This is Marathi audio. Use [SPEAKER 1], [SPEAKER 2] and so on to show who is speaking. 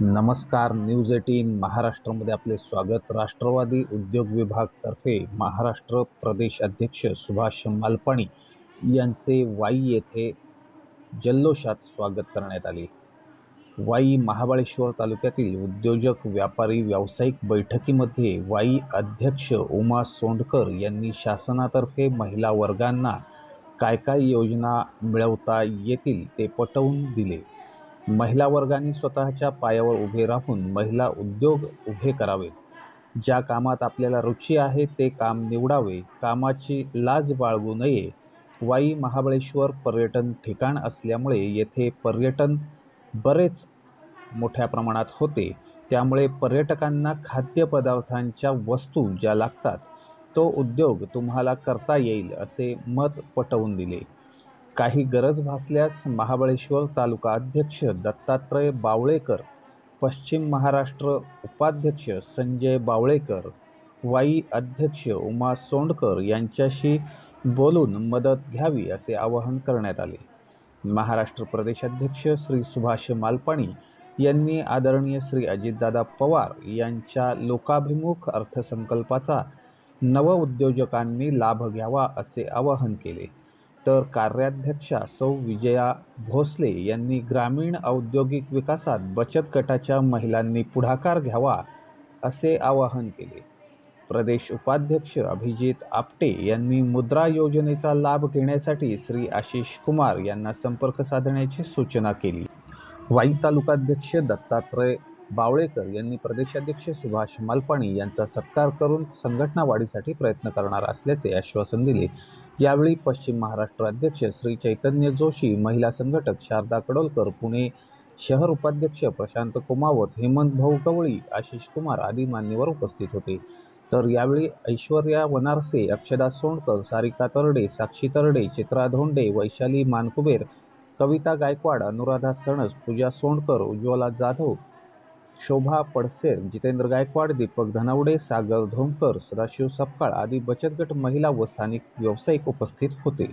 [SPEAKER 1] नमस्कार न्यूज एटीन महाराष्ट्रामध्ये आपले स्वागत. राष्ट्रवादी उद्योग विभागतर्फे महाराष्ट्र प्रदेश अध्यक्ष सुभाष मालपाणी यांचे वाई येथे जल्लोषात स्वागत करण्यात आले. वाई महाबळेश्वर तालुक्यातील उद्योजक व्यापारी व्यावसायिक बैठकीमध्ये वाई अध्यक्ष उमा सोंडकर यांनी शासनातर्फे महिला वर्गांना काय काय योजना मिळवता येतील ते पटवून दिले. महिला वर्गाने स्वतःच्या पायावर उभे राहून महिला उद्योग उभे करावेत. ज्या कामात आपल्याला रुची आहे ते काम निवडावे. कामाची लाज बाळगू नये. वाई महाबळेश्वर पर्यटन ठिकाण असल्यामुळे येथे पर्यटन बरेच मोठ्या प्रमाणात होते. त्यामुळे पर्यटकांना खाद्यपदार्थांच्या वस्तू ज्या लागतात तो उद्योग तुम्हाला करता येईल असे मत पटवून दिले. काही गरज भासल्यास महाबळेश्वर तालुका अध्यक्ष दत्तात्रय बावळेकर पश्चिम महाराष्ट्र उपाध्यक्ष संजय बावळेकर वाई अध्यक्ष उमा सोंडकर यांच्याशी बोलून मदत घ्यावी असे आवाहन करण्यात आले. महाराष्ट्र प्रदेशाध्यक्ष श्री सुभाष मालपाणी यांनी आदरणीय श्री अजितदादा पवार यांच्या लोकाभिमुख अर्थसंकल्पाचा नवउद्योजकांनी लाभ घ्यावा असे आवाहन केले. तर कार्याध्यक्षा सौ विजया भोसले यांनी ग्रामीण औद्योगिक विकासात बचत गटाच्या महिलांनी पुढाकार घ्यावा असे आवाहन केले. प्रदेश उपाध्यक्ष अभिजित आपटे यांनी मुद्रा योजनेचा लाभ घेण्यासाठी श्री आशिष कुमार यांना संपर्क साधण्याची सूचना केली. वाई तालुकाध्यक्ष दत्तात्रय बावळेकर यांनी प्रदेशाध्यक्ष सुभाष मालपाणी यांचा सत्कार करून संघटना वाढीसाठी प्रयत्न करणार असल्याचे आश्वासन दिले. यावेळी पश्चिम महाराष्ट्र अध्यक्ष श्री चैतन्य जोशी महिला संघटक शारदा कडोलकर पुणे शहर उपाध्यक्ष प्रशांत कुमावत हेमंत भाऊ गवळी आशिष कुमार आदी मान्यवर उपस्थित होते. तर यावेळी ऐश्वर्या वनारसे अक्षदा सोंडकर सारिका तरडे साक्षी तरडे चित्रा धोंडे वैशाली मानकुबेर कविता गायकवाड अनुराधा सणस पूजा सोंडकर उज्ज्वला जाधव शोभा पडसेर जितेंद्र गायकवाड दीपक धनावडे सागर धोमकर सदाशिव सपकाळ आदी बचत गट महिला व स्थानिक व्यावसायिक उपस्थित होते.